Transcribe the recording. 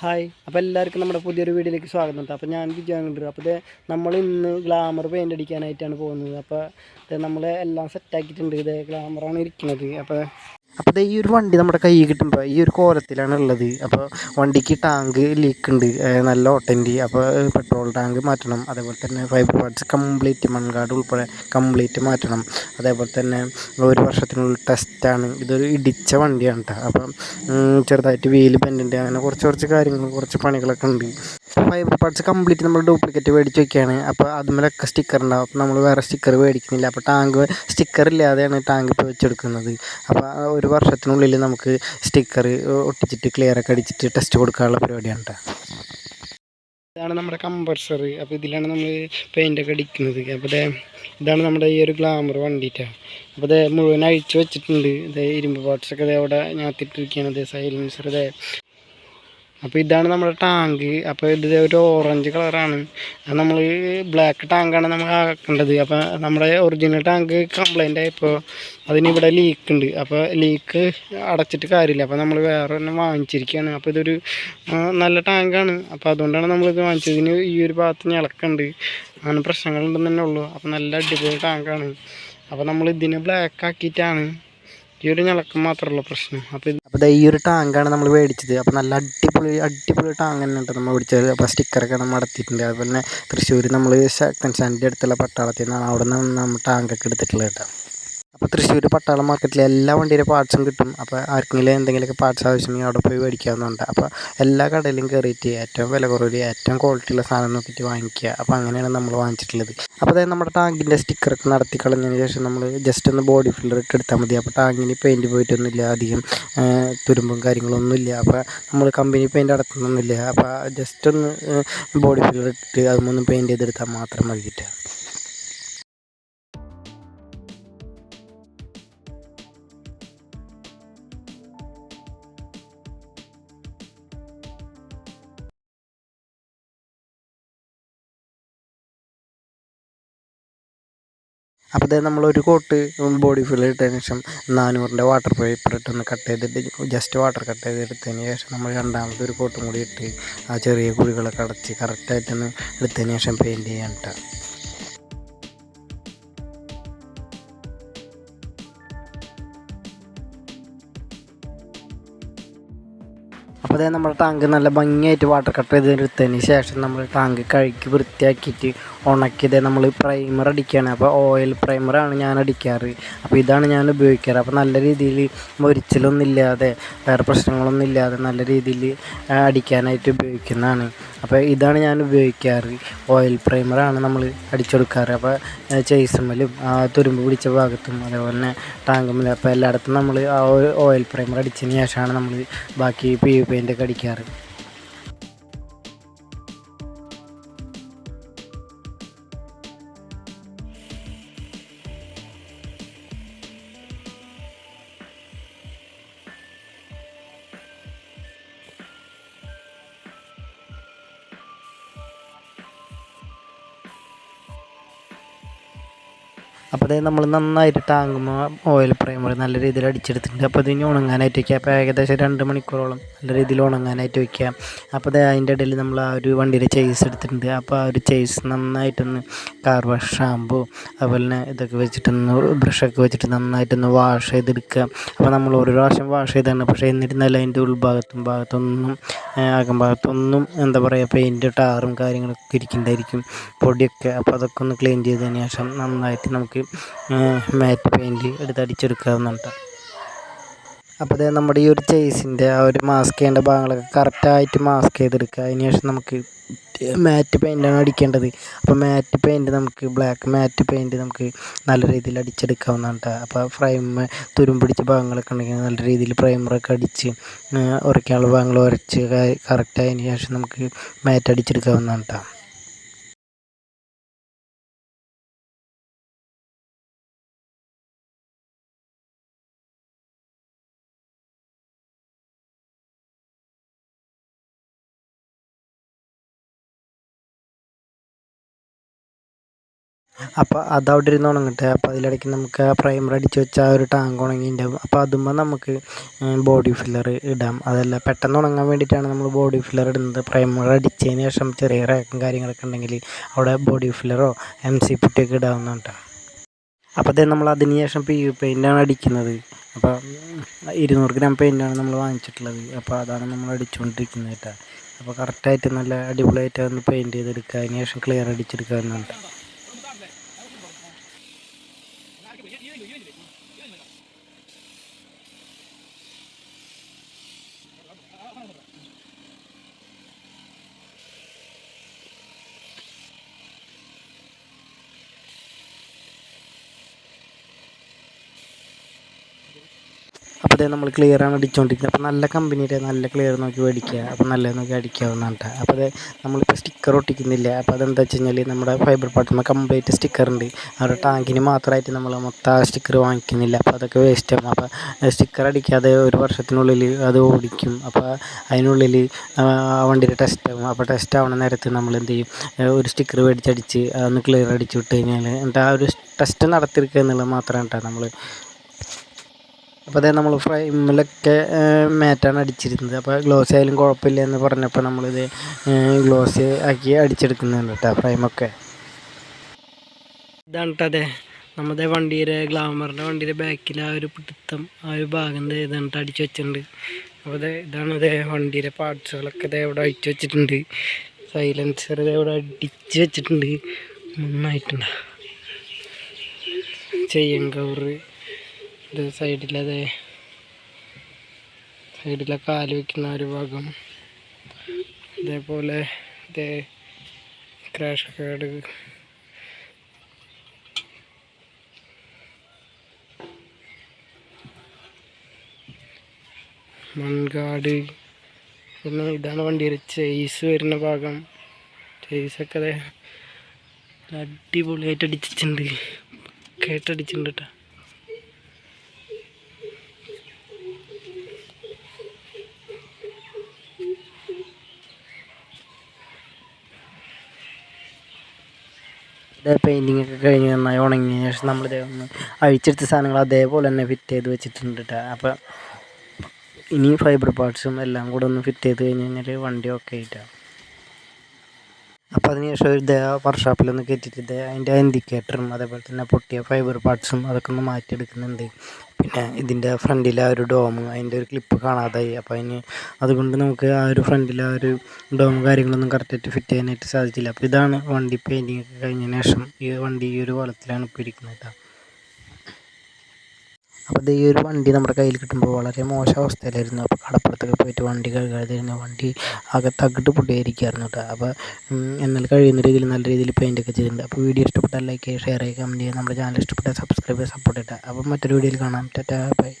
Hi. അപ്പോൾ എല്ലാവർക്കും നമ്മുടെ പുതിയൊരു വീഡിയോയിലേക്ക് സ്വാഗതം അപ്പോൾ ഞാൻ വിജയാനുണ്ട് അപ്പോൾ ഇത് നമ്മൾ ഇന്ന് ഗ്ലാമർ പെയിന്റ് അടിക്കാനായിട്ടാണ് പോകുന്നത്. അപ്പോൾ ഇത് നമ്മൾ എല്ലാം സെറ്റാക്കിയിട്ടുണ്ട് ഇത് ഗ്ലാമറാണ് ഇരിക്കുന്നത്. അപ്പോൾ അപ്പോൾ ഈ ഒരു വണ്ടി നമ്മുടെ കയ്യിൽ കിട്ടുമ്പോൾ ഈ ഒരു കോലത്തിലാണ് ഉള്ളത്. അപ്പോൾ വണ്ടിക്ക് ടാങ്ക് ലീക്ക് ഉണ്ട്. നല്ല ഓട്ടന്റെ അപ്പോൾ പെട്രോൾ ടാങ്ക് മാറ്റണം. അതേപോലെ തന്നെ ഫൈബർ പാർട്സ് കംപ്ലീറ്റ് മൺകാട് ഉൾപ്പെടെ കംപ്ലീറ്റ് മാറ്റണം. അതേപോലെ തന്നെ ഒരു വർഷത്തിനുള്ളിൽ ടെസ്റ്റാണ് ഇതൊരു ഇടിച്ച വണ്ടിയാണ് കേട്ടോ അപ്പം ചെറുതായിട്ട് വീൽ ബെൻഡുണ്ട് അങ്ങനെ കുറച്ച് കുറച്ച് കാര്യങ്ങൾ കുറച്ച് പണികളൊക്കെ ഉണ്ട്. ഫൈബർ പാർട്സ് കംപ്ലീറ്റ് നമ്മൾ ഡ്യൂപ്ലിക്കേറ്റ് മേടിച്ച് വയ്ക്കുകയാണ് അപ്പോൾ അതുമേലൊക്കെ സ്റ്റിക്കർ ഉണ്ടാവും. അപ്പോൾ നമ്മൾ വേറെ സ്റ്റിക്കർ മേടിക്കുന്നില്ല. അപ്പോൾ ടാങ്ക് സ്റ്റിക്കർ ഇല്ലാതെയാണ് ടാങ്ക് ഇപ്പോൾ വെച്ചെടുക്കുന്നത്. അപ്പോൾ ആ ഒരു വർഷത്തിനുള്ളിൽ നമുക്ക് സ്റ്റിക്കർ ഒട്ടിച്ചിട്ട് ക്ലിയർ ഒക്കെ അടിച്ചിട്ട് ടെസ്റ്റ് കൊടുക്കാനുള്ള പരിപാടിയാണ് കേട്ടോ ഇതാണ് നമ്മുടെ കമ്പൾസർ അപ്പോൾ ഇതിലാണ് നമ്മൾ പെയിന്റ് ഒക്കെ അടിക്കുന്നത്. അപ്പോൾ ഇതാണ് നമ്മുടെ ഈ ഒരു ഗ്ലാമർ വണ്ടിയിട്ടാണ് അപ്പോൾ ഇത് മുഴുവൻ അഴിച്ചു വെച്ചിട്ടുണ്ട്. ഇത് ഇരുമ്പ് പാർട്സ് ഒക്കെ അവിടെ ഞാത്തിട്ടിരിക്കുകയാണ്. ഇത് സൈലൻസർ ഇതേ അപ്പോൾ ഇതാണ് നമ്മുടെ ടാങ്ക്. അപ്പോൾ ഇത് ഒരു ഓറഞ്ച് കളറാണ്. നമ്മൾ ബ്ലാക്ക് ടാങ്കാണ് നമ്മൾ ആക്കേണ്ടത്. അപ്പോൾ നമ്മുടെ ഒറിജിനൽ ടാങ്ക് കംപ്ലൈന്റ് ആയപ്പോൾ അതിനിവിടെ ലീക്ക് ഉണ്ട്. അപ്പോൾ ലീക്ക് അടച്ചിട്ട് കാര്യമില്ല. അപ്പോൾ നമ്മൾ വേറെ തന്നെ വാങ്ങിച്ചിരിക്കുകയാണ് അപ്പോൾ ഇതൊരു നല്ല ടാങ്കാണ്. അപ്പോൾ അതുകൊണ്ടാണ് നമ്മളിത് വാങ്ങിച്ചത്. ഇതിന് ഈ ഒരു ഭാഗത്ത് ഞളക്കുണ്ട് അങ്ങനെ പ്രശ്നങ്ങളുണ്ടെന്ന് തന്നെ ഉള്ളൂ. അപ്പോൾ നല്ല അടിപൊളി ടാങ്കാണ്. അപ്പോൾ നമ്മൾ ഇതിനെ ബ്ലാക്ക് ആക്കിയിട്ടാണ് ഈ മാത്രമുള്ള പ്രശ്നം. അപ്പോൾ അപ്പോൾ ഈ ഒരു ടാങ്കാണ് നമ്മൾ മേടിച്ചത്. അപ്പോൾ നല്ല അടിപൊളി അടിപൊളി ടാങ്ക് തന്നെ ഉണ്ട് നമ്മൾ മേടിച്ചത്. അപ്പോൾ സ്റ്റിക്കറൊക്കെ നമ്മൾ അടത്തിയിട്ടുണ്ട്. അതുപോലെ തൃശ്ശൂർ നമ്മൾ ശക്തൻ സ്റ്റാൻഡിന്റെ അടുത്തുള്ള പട്ടാളത്തിൽ നിന്നാണ് അവിടെ നിന്ന് നമ്മൾ ടാങ്കൊക്കെ എടുത്തിട്ടുള്ളത് കേട്ടോ. അപ്പോൾ തൃശ്ശൂർ പട്ടാളം മാർക്കറ്റിൽ എല്ലാ വണ്ടിയുടെ പാർട്സും കിട്ടും. അപ്പോൾ ആർക്കെങ്കിലും എന്തെങ്കിലുമൊക്കെ പാർട്സ് ആവശ്യമുണ്ടെങ്കിൽ അവിടെ പോയി മേടിക്കാവുന്നതുണ്ട്. അപ്പോൾ എല്ലാ കടയിലും കയറിയിട്ട് ഏറ്റവും വില കുറവിൽ ഏറ്റവും ക്വാളിറ്റിയുള്ള സാധനം നോക്കിയിട്ട് വാങ്ങിക്കുക. അപ്പോൾ അങ്ങനെയാണ് നമ്മൾ വാങ്ങിച്ചിട്ടുള്ളത്. അപ്പോൾ അതായത് നമ്മുടെ ടാങ്കിന്റെ സ്റ്റിക്കറൊക്കെ നടത്തി കളഞ്ഞതിന് ശേഷം നമ്മൾ ജസ്റ്റ് ഒന്ന് ബോഡി ഫില്ലർ ഇട്ട് എടുത്താൽ മതി. അപ്പോൾ ടാങ്കിന് പെയിന്റ് പോയിട്ടൊന്നുമില്ല അധികം തുരുമ്പും കാര്യങ്ങളൊന്നുമില്ല. അപ്പോൾ നമ്മൾ കമ്പനി പെയിന്റ് അടക്കുന്നൊന്നുമില്ല അപ്പോൾ ജസ്റ്റ് ഒന്ന് ബോഡി ഫില്ലർ ഇട്ടിട്ട് അതൊന്നും പെയിന്റ് ചെയ്തെടുത്താൽ മാത്രം മതിയിട്ട്. അപ്പോൾ ഇത് നമ്മളൊരു കോട്ട് ബോഡി ഫിൽ ഇട്ടതിന് ശേഷം നാനൂറിന്റെ വാട്ടർ പേപ്പർ ഇട്ടൊന്ന് കട്ട് ചെയ്തിട്ട് ജസ്റ്റ് വാട്ടർ കട്ട് ചെയ്തെടുത്തതിന് ശേഷം നമ്മൾ രണ്ടാമത്തെ ഒരു കോട്ടും കൂടി ഇട്ട് ആ ചെറിയ കുഴികളൊക്കെ അടച്ച് കറക്റ്റായിട്ടൊന്ന് എടുത്തതിന് ശേഷം പെയിന്റ് ചെയ്യാൻ കേട്ടോ നമ്മൾ ടാങ്ക് നല്ല ഭംഗിയായിട്ട് വാട്ടർ കട്ട് ചെയ്ത് എടുത്തതിന് ശേഷം നമ്മൾ ടാങ്ക് കഴുകി വൃത്തിയാക്കിയിട്ട് ഉണക്കിയത് നമ്മൾ പ്രൈമർ അടിക്കുകയാണ് അപ്പോൾ ഓയിൽ പ്രൈമറാണ് ഞാൻ അടിക്കാറ്. അപ്പോൾ ഇതാണ് ഞാൻ ഉപയോഗിക്കാറ്. അപ്പോൾ നല്ല രീതിയിൽ മൊരിച്ചിലൊന്നും ഇല്ലാതെ വേറെ പ്രശ്നങ്ങളൊന്നും ഇല്ലാതെ നല്ല രീതിയിൽ അടിക്കാനായിട്ട് ഉപയോഗിക്കുന്നതാണ്. അപ്പോൾ ഇതാണ് ഞാൻ ഉപയോഗിക്കാറ്. ഓയിൽ പ്രൈമറാണ് നമ്മൾ അടിച്ചെടുക്കാറ്. അപ്പോൾ ചേസുമ്മലും ആ തുരുമ്പ് പിടിച്ച ഭാഗത്തും അതേപോലെ തന്നെ ടാങ്കുമ്മലും അപ്പോൾ എല്ലായിടത്തും നമ്മൾ ആ ഓയിൽ പ്രൈമർ അടിച്ചതിന് ശേഷമാണ് നമ്മൾ ബാക്കി പി യു അടിക്കാറ്. അപ്പോൾ അതായത് നമ്മൾ നന്നായിട്ട് ടാങ്കുമ്പോൾ ഓയിൽ പ്രൈമർ നല്ല രീതിയിൽ അടിച്ചെടുത്തിട്ടുണ്ട്. അപ്പോൾ ഇതിന് ഉണങ്ങാനായിട്ട് വയ്ക്കുക അപ്പോൾ ഏകദേശം രണ്ട് മണിക്കൂറോളം നല്ല രീതിയിൽ ഉണങ്ങാനായിട്ട് വയ്ക്കുക അപ്പോൾ അത് അതിന്റെ ഇടയിൽ നമ്മൾ ആ ഒരു വണ്ടിയുടെ ചെയ്സ് എടുത്തിട്ടുണ്ട്. അപ്പോൾ ആ ഒരു ചേസ് നന്നായിട്ടൊന്ന് കാർ വാഷ് ഷാമ്പു അതുപോലെ തന്നെ ഇതൊക്കെ വെച്ചിട്ടൊന്ന് ബ്രഷൊക്കെ വെച്ചിട്ട് നന്നായിട്ടൊന്ന് വാഷ് ചെയ്തെടുക്കുക. അപ്പോൾ നമ്മൾ ഒരു പ്രാവശ്യം വാഷ് ചെയ്താണ് പക്ഷേ എന്നിരുന്നാലും അതിന്റെ ഉൾഭാഗത്തും ഭാഗത്തൊന്നും അകം ഭാഗത്തൊന്നും എന്താ പറയുക പെയിന്റ് ടാറും കാര്യങ്ങളൊക്കെ ഇരിക്കുന്നുണ്ടായിരിക്കും. പൊടിയൊക്കെ. അപ്പോൾ അതൊക്കെ ഒന്ന് ക്ലീൻ ചെയ്തതിന് ശേഷം നന്നായിട്ട് നമുക്ക് മാറ്റ് പെയിന്റ് എടുത്ത് അടിച്ചെടുക്കാവുന്നതാണ് അപ്പോൾ അത് നമ്മുടെ ഈ ഒരു ചേസിന്റെ ആ ഒരു മാസ്ക് ചെയ്യേണ്ട ഭാഗങ്ങളൊക്കെ കറക്റ്റായിട്ട് മാസ്ക് ചെയ്തെടുക്കുക. അതിന് ശേഷം നമുക്ക് മാറ്റ് പെയിന്റാണ് അടിക്കേണ്ടത്. അപ്പോൾ മാറ്റ് പെയിന്റ് നമുക്ക് ബ്ലാക്ക് മാറ്റ് പെയിന്റ് നമുക്ക് നല്ല രീതിയിൽ അടിച്ചെടുക്കാവുന്നതാണ് അപ്പോൾ ഫ്രെയിം തുരുമ്പിടിച്ച ഭാഗങ്ങളൊക്കെ ഉണ്ടെങ്കിൽ നല്ല രീതിയിൽ പ്രൈമറൊക്കെ അടിച്ച് ഉരയ്ക്കാനുള്ള ഭാഗങ്ങൾ ഉരച്ച് കറക്റ്റ് ആയതിന് ശേഷം നമുക്ക് മാറ്റ് അടിച്ചെടുക്കാവുന്നതാണ് അപ്പോൾ അത് അവിടെ ഇരുന്ന് ഉണങ്ങട്ടെ അപ്പോൾ അതിലിടയ്ക്ക് നമുക്ക് ആ പ്രൈമർ അടിച്ച് വെച്ച ആ ഒരു ടാങ്ക് ഉണങ്ങിയിട്ടുണ്ടാകും അപ്പോൾ അതുമ്പോൾ നമുക്ക് ബോഡി ഫില്ലർ ഇടാം. അതല്ല പെട്ടെന്ന് ഉണങ്ങാൻ വേണ്ടിയിട്ടാണ് നമ്മൾ ബോഡി ഫില്ലർ ഇടുന്നത്. പ്രൈമർ അടിച്ചതിന് ശേഷം ചെറിയ റാക്കും കാര്യങ്ങളൊക്കെ ഉണ്ടെങ്കിൽ അവിടെ ബോഡി ഫില്ലറോ എം സി പുട്ടിയൊക്കെ ഇടാവുന്നതാണ് കേട്ടോ അപ്പോൾ അതേ നമ്മൾ അതിന് ശേഷം പി യു പെയിന്റാണ് അടിക്കുന്നത്. അപ്പോൾ ഇരുന്നൂറ് ഗ്രാം പെയിന്റാണ് നമ്മൾ വാങ്ങിച്ചിട്ടുള്ളത്. അപ്പോൾ അതാണ് നമ്മൾ അടിച്ചുകൊണ്ടിരിക്കുന്നത് കേട്ടോ അപ്പോൾ കറക്റ്റായിട്ട് നല്ല അടിപൊളിയായിട്ട് ഒന്ന് പെയിന്റ് ചെയ്തെടുക്കുക അതിന് ശേഷം ക്ലിയർ അടിച്ചെടുക്കുക എന്നുണ്ട്. അപ്പോൾ അതേ നമ്മൾ ക്ലിയർ ആണ് അടിച്ചുകൊണ്ടിരിക്കുന്നത് അപ്പോൾ നല്ല കമ്പനിയുടെ നല്ല ക്ലിയർ നോക്കി മേടിക്കുക. അപ്പോൾ നല്ല നോക്കി അടിക്കാവുന്നതാണ് അപ്പോൾ അത് നമ്മളിപ്പോൾ സ്റ്റിക്കർ ഒട്ടിക്കുന്നില്ല? അപ്പോൾ അതെന്താ വെച്ച് കഴിഞ്ഞാൽ നമ്മുടെ ഫൈബർ പാട്ടുന്ന കംപ്ലീറ്റ് സ്റ്റിക്കർ ഉണ്ട്. അവരുടെ ടാങ്കിന് മാത്രമായിട്ട് നമ്മൾ മൊത്തം സ്റ്റിക്കർ വാങ്ങിക്കുന്നില്ല. അപ്പോൾ അതൊക്കെ വേസ്റ്റ് ആവും. അപ്പോൾ സ്റ്റിക്കർ അടിക്കാതെ ഒരു വർഷത്തിനുള്ളിൽ അത് ഓടിക്കും. അപ്പോൾ അതിനുള്ളിൽ വണ്ടിയുടെ ടെസ്റ്റ് ആവും. അപ്പോൾ ടെസ്റ്റ് ആവുന്ന നേരത്ത് നമ്മൾ എന്ത് ചെയ്യും? ഒരു സ്റ്റിക്കർ മേടിച്ചടിച്ച് അതൊന്ന് ക്ലിയർ അടിച്ചു വിട്ട് കഴിഞ്ഞാൽ എന്നിട്ട് ആ ഒരു ടെസ്റ്റ് നടത്തിയിരിക്കുക എന്നുള്ളത് മാത്രമാണ് കേട്ടോ നമ്മൾ അപ്പോൾ അതേ നമ്മൾ ഫ്രെയിമിലൊക്കെ മാറ്റാണ് അടിച്ചിരുന്നത്. അപ്പോൾ ഗ്ലോസ് ആയാലും കുഴപ്പമില്ല എന്ന് പറഞ്ഞപ്പോൾ നമ്മളിത് ഗ്ലോസ് ആക്കി അടിച്ചെടുക്കുന്നുണ്ട് കേട്ടോ ഫ്രെയിമൊക്കെ. ഇതാണ് കേട്ടോ അതെ നമ്മുടെ വണ്ടിയുടെ ഗ്ലാമറിന്റെ വണ്ടിയുടെ ബാക്കിൽ ആ ഒരു പിടുത്തം ആ ഒരു ഭാഗം ഇതാണ് അടിച്ചു വെച്ചിട്ടുണ്ട്. അപ്പോൾ ഇതാണ് അതേ വണ്ടിയുടെ പാർട്സുകളൊക്കെ ഇതേ ഇവിടെ അടിച്ചു വെച്ചിട്ടുണ്ട്. സൈലൻസർ ഇതേ ഇവിടെ അടിച്ച് വെച്ചിട്ടുണ്ട്. നന്നായിട്ടുണ്ട്. ചെയ്യൻ കവറ്. ഇത് സൈഡിലത് സൈഡിലെ കാൽ വയ്ക്കുന്ന ഒരു ഭാഗം. ഇതേപോലെ ഇതേ ക്രാഷ് കാർഡ് മൺകാട് പിന്നെ ഇതാണ് വണ്ടിയുടെ ചേസ് വരുന്ന ഭാഗം. ചേസൊക്കെ അതെ അടിപൊളിയായിട്ട് അടിച്ചിട്ടുണ്ട്. കേട്ടടിച്ചിട്ടുണ്ട് കേട്ടോ പെയിന്റിങ് ഒക്കെ കഴിഞ്ഞ് നന്നായി ഉണങ്ങിയ ശേഷം നമ്മളിത് ഒന്ന് അഴിച്ചെടുത്ത സാധനങ്ങൾ അതേപോലെ തന്നെ ഫിറ്റ് ചെയ്ത് വെച്ചിട്ടുണ്ട് കേട്ടോ അപ്പം ഇനി ഫൈബർ പാർട്സും എല്ലാം കൂടെ ഒന്ന് ഫിറ്റ് ചെയ്ത് കഴിഞ്ഞ് കഴിഞ്ഞാൽ വണ്ടി ഓക്കെ ആയിട്ടാണ് അപ്പോൾ അതിനുശേഷം ഇത് വർക്ക്ഷോപ്പിലൊന്ന് കയറ്റിയിട്ട് ഇത് അതിന്റെ ഇൻഡിക്കേറ്ററും അതേപോലെ തന്നെ പൊട്ടിയ ഫൈബർ പാർട്സും അതൊക്കെ ഒന്ന് മാറ്റിയെടുക്കുന്നുണ്ട്. പിന്നെ ഇതിന്റെ ഫ്രണ്ടിലെ ആ ഒരു ഡോം അതിന്റെ ഒരു ക്ലിപ്പ് കാണാതായി. അപ്പോൾ അതിന് അതുകൊണ്ട് നമുക്ക് ആ ഒരു ഫ്രണ്ടിലെ ആ ഒരു ഡോം കാര്യങ്ങളൊന്നും കറക്റ്റായിട്ട് ഫിറ്റ് ചെയ്യാനായിട്ട് സാധിച്ചില്ല. അപ്പോൾ ഇതാണ് വണ്ടി പെയിന്റിങ് ഒക്കെ കഴിഞ്ഞതിന് ശേഷം ഈ വണ്ടി ഈ ഒരു വളത്തിലാണ് ഇപ്പോൾ ഇരിക്കുന്നത് കേട്ടോ അപ്പോൾ ഇത് ഈ ഒരു വണ്ടി നമ്മുടെ കയ്യിൽ കിട്ടുമ്പോൾ വളരെ മോശം അവസ്ഥയിലായിരുന്നു. അപ്പോൾ കടപ്പുറത്തൊക്കെ പോയിട്ട് വണ്ടി കഴുകാതിരുന്നു വണ്ടി ആകെ തകിട്ട് പൊട്ടിയായിരിക്കുമായിരുന്നു കേട്ടോ. അപ്പോൾ എന്നാൽ കഴിയുന്ന രീതിയിൽ നല്ല രീതിയിൽ പെയിന്റ് ഒക്കെ ചെയ്തിട്ടുണ്ട്. അപ്പോൾ വീഡിയോ ഇഷ്ടപ്പെട്ടാൽ ലൈക്ക് ചെയ്യുക ഷെയർ ചെയ്യുക കമന്റ് ചെയ്യുക. നമ്മുടെ ചാനൽ ഇഷ്ടപ്പെട്ടാൽ സബ്സ്ക്രൈബ് ചെയ്യുക സപ്പോർട്ട് ചെയ്യുക അപ്പോൾ മറ്റൊരു വീഡിയോയിൽ കാണാം. Tata bye.